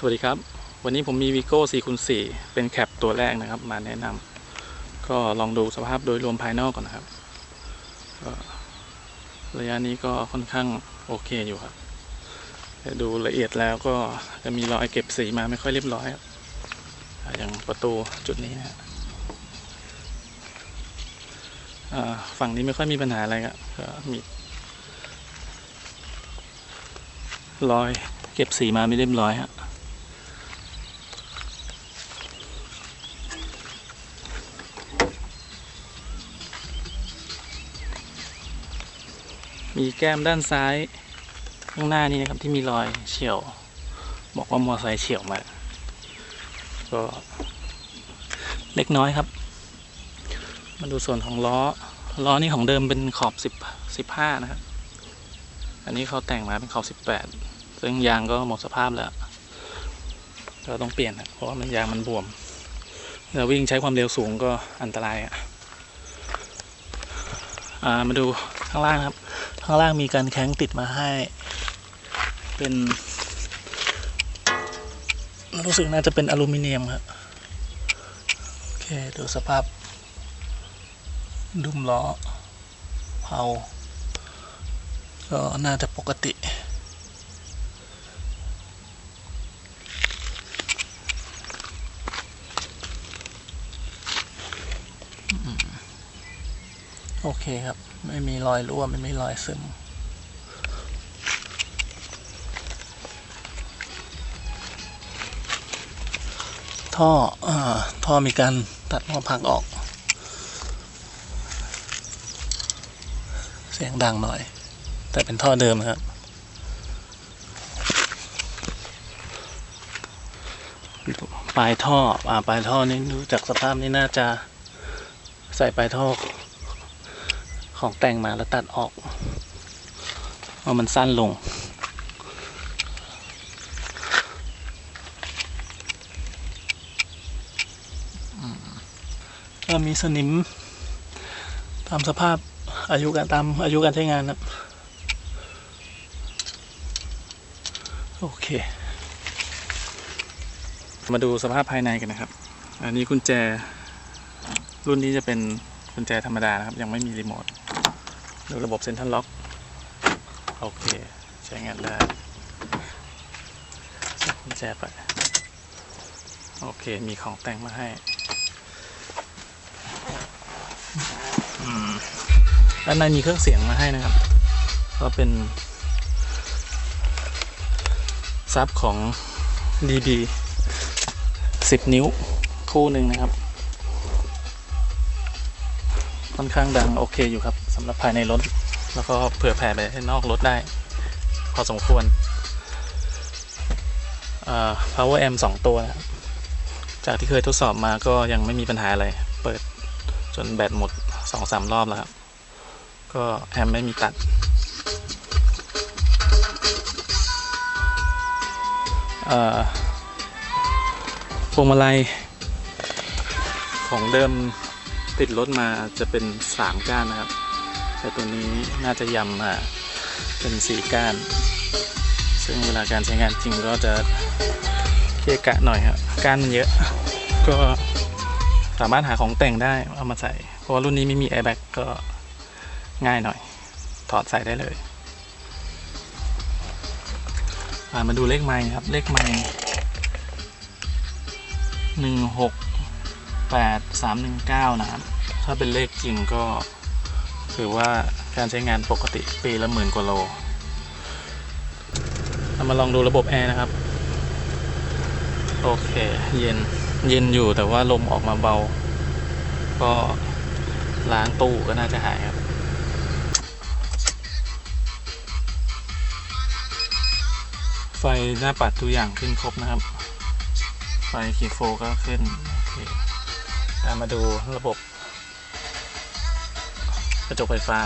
สวัสดีครับ วันนี้ผมมี Vigo 4คูณ4เป็นแคปตัวแรกนะครับ มาแนะนำก็ลองดูสภาพโดยรวมภายนอกก่อนนะครับระยะนี้ก็ค่อนข้างโอเคอยู่ครับแต่ดูละเอียดแล้วก็จะมีรอยเก็บสีมาไม่ค่อยเรียบร้อยครับอย่างประตูจุดนี้นะฮะฝั่งนี้ไม่ค่อยมีปัญหาอะไรครับมีรอยเก็บสีมาไม่เรียบร้อยฮะ มีแก้มด้านซ้ายข้างหน้านี่นะครับที่มีรอยเฉียว บอกว่ามอไซค์เฉียวมา ก็เล็กน้อยครับ มาดูส่วนของล้อ ล้อนี่ของเดิมเป็นขอบสิบสิบห้านะครับ อันนี้เขาแต่งมาเป็นขอบสิบแปดซึ่งยางก็หมดสภาพแล้วก็ต้องเปลี่ยนนะเพราะว่ามันยางมันบวมแล้ววิ่งใช้ความเร็วสูงก็อันตรายอะอ่ามาดูข้างล่างครับ ข้างล่างมีการแข้งติดมาให้ เป็นรู้สึกน่าจะเป็นอลูมิเนียมครับโอเค ดูสภาพ ดุมล้อเผาก็น่าจะปกติ โอเคครับ ไม่มีรอยรั่วไม่มีรอยซึม ท่ออท่อมีการตัดหัวพักออก เสียงดังหน่อย แต่เป็นท่อเดิมนะครับ ปลายท่ออปลายท่อนี่ดูจากสภาพนี่น่าจะใส่ปลายท่อ ของแต่งมาแล้วตัดออกเพรามันสั้นลง ก็มีสนิม ตามสภาพอายุการตามอายุการใช้งานนะโอเค มาดูสภาพภายในกันนะครับ อันนี้กุญแจรุ่นนี้จะเป็นกุญแจธรรมดานะครับ ยังไม่มีรีโมท ดูระบบเซ็นทรัลล็อก โอเค ใช้งานได้ใส่กุญแจไป โอเค มีของแต่งมาให้อืมด้านในมีเครื่องเสียงมาให้นะครับ ก็เป็นซับของ DB 10 นิ้วคู่หนึ่งนะครับ ค่อนข้างดังโอเคอยู่ครับำหรับภายในรถ แล้วก็เผื่อแผ่ไปให้นอกรถได้ พอสมควรอ่า power amp 2 ตัวนะครับ จากที่เคยทดสอบมาก็ยังไม่มีปัญหาอะไร เปิดจนแบตหมด 2-3 รอบแล้วครับ ก็แอมไม่มีตัดพวงมาลัย ของเดิมติดรถมาจะเป็น3ก้านนะครับ แต่ตัวนี้น่าจะยำมาเป็น4ก้าน ซึ่งเวลาการใช้งานจริงก็จะเกะกะหน่อยครับก้านมันเยอะ ก็สามารถหาของแต่งได้เอามาใส่ เพราะว่ารุ่นนี้ไม่มีแอร์แบ็กก็ง่ายหน่อย ถอดใส่ได้เลยมาดูเลขไม้ครับ เลขไม้หนึ่งหกแปดสามหนึ่งเก้านะครับ ถ้าเป็นเลขจริงก็ ถือว่าการใช้งานปกติปีละหมื่นกว่าโลเรามาลองดูระบบแอร์นะครับ โอเค เย็นเย็นอยู่แต่ว่าลมออกมาเบา ก็ล้างตู้ก็น่าจะหายครับไฟหน้าปัดทุกอย่างขึ้นครบนะครับ ไฟคีย์โฟก็ขึ้นโอเคตามมาดูระบบ กระจกไฟฟ้า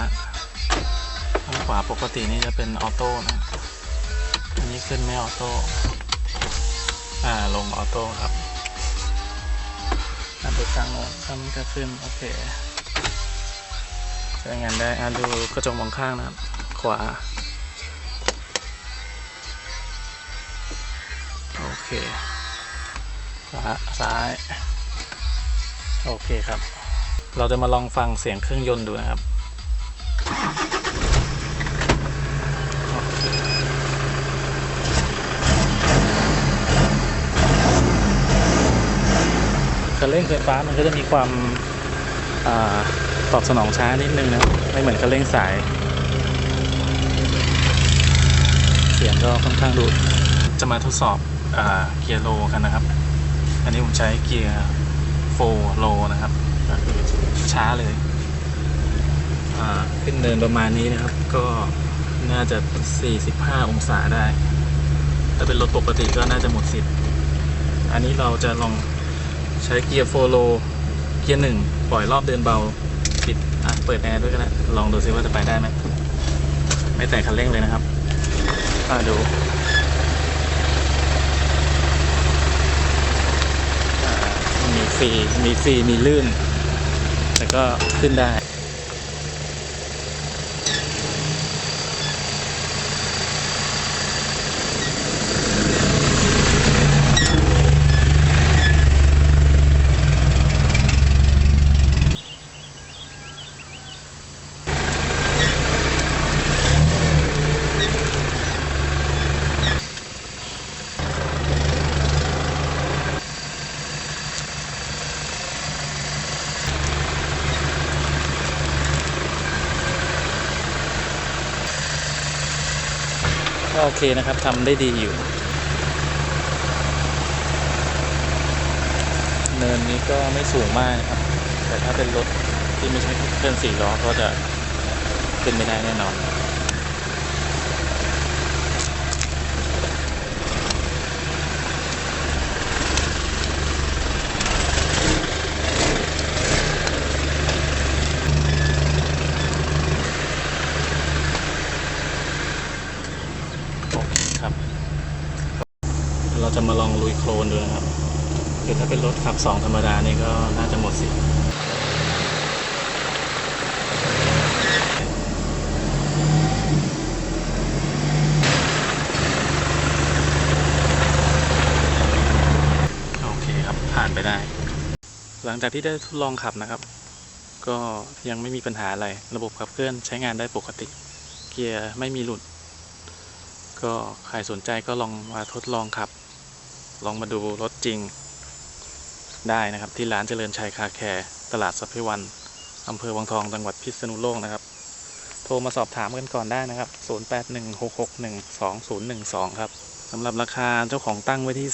ข้างขวาปกตินี่จะเป็นออโต้นะ อันนี้ขึ้นไม่ออโต้ อ่าลงออโต้ครับอ่าดูกลางโน้นข้างนี้ก็ขึ้น โอเคใช้งานได้อ่าดูกระจกมองข้างนะครับ ขวา โอเค ขวา ซ้าย โอเคครับ เราจะมาลองฟังเสียงเครื่องยนต์ดูนะครับโอเค คันเร่งไฟฟ้ามันก็จะมีความอตอบสนองช้านิดนึงนะไม่เหมือนคันเร่งสาย เสียงก็ค่อนข้างดุจะมาทดสอบเกียร์โลกันนะครับ อันนี้ผมใช้เกียร์โฟโลนะครับก็คือช้าเลยขึ้นเนินประมาณนี้นะครับ ก็น่าจะ 45 องศาได้ ถ้าเป็นรถปกติก็น่าจะหมดสิทธิ์ อันนี้เราจะลอง ใช้เกียร์โฟโลเกียร์หนึ่งปล่อยรอบเดินเบา ปิด อะ เปิดแอร์ด้วยก็ได้ลองดูซิว่าจะไปได้ไหม ไม่แตะคันเร่งเลยนะครับ อ่าดูมีฟรีมีฟรีมีลื่น แต่ก็ขึ้นได้ โอเคนะครับทำได้ดีอยู่ เนินนี้ก็ไม่สูงมากนะครับ แต่ถ้าเป็นรถที่ไม่ใช่เครื่องสี่ล้อก็จะขึ้นไม่ได้แน่นอน โอเคครับ เรา จะมาลองลุยโคลนดูนะครับคือถ้าเป็นรถขับสองธรรมดานี่ก็น่าจะหมดสิทธิ์โอเคครับผ่านไปได้ หลังจากที่ได้ทดลองขับนะครับ ก็ยังไม่มีปัญหาอะไร ระบบขับเคลื่อนใช้งานได้ปกติ เกียร์ไม่มีหลุด ก็ใครสนใจก็ลองมาทดลองขับ ลองมาดูรถจริงได้นะครับ ที่ร้านเจริญชัยคาแคร์ตลาดสัพพิวันอำเภอวังทองจังหวัดพิษณุโลกนะครับ โทรมาสอบถามกันก่อนได้นะครับ 0816612012 ครับสำหรับราคาเจ้าของตั้งไว้ที่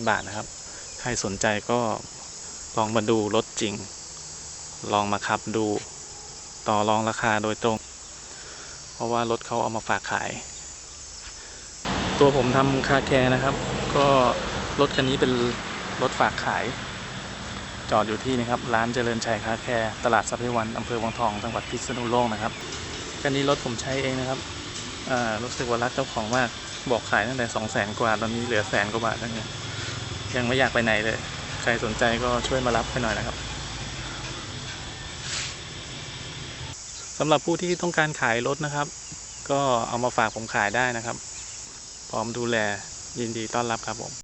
385,000 บาทนะครับ ใครสนใจก็ลองมาดูรถจริง ลองมาขับดู ต่อรองราคาโดยตรง เพราะว่ารถเขาเอามาฝากขาย ตัวผมทำคาแคร์นะครับ ก็รถคันนี้เป็นรถฝากขาย จอดอยู่ที่นะครับ ร้านเจริญชัยคาแคร์ตลาดสัพพิวันอำเภอวังทองจังหวัดพิษณุโลกนะครับคันนี้รถผมใช้เองนะครับรู้สึกว่ารักเจ้าของมากบอกขายตั้งแต่สองแสนกว่าตอนนี้เหลือแสนกว่าบาทแล้วเนี่ยยังไม่อยากไปไหนเลย ใครสนใจก็ช่วยมารับให้หน่อยนะครับสำหรับผู้ที่ต้องการขายรถนะครับ ก็เอามาฝากผมขายได้นะครับ พร้อมดูแลยินดีต้อนรับครับผม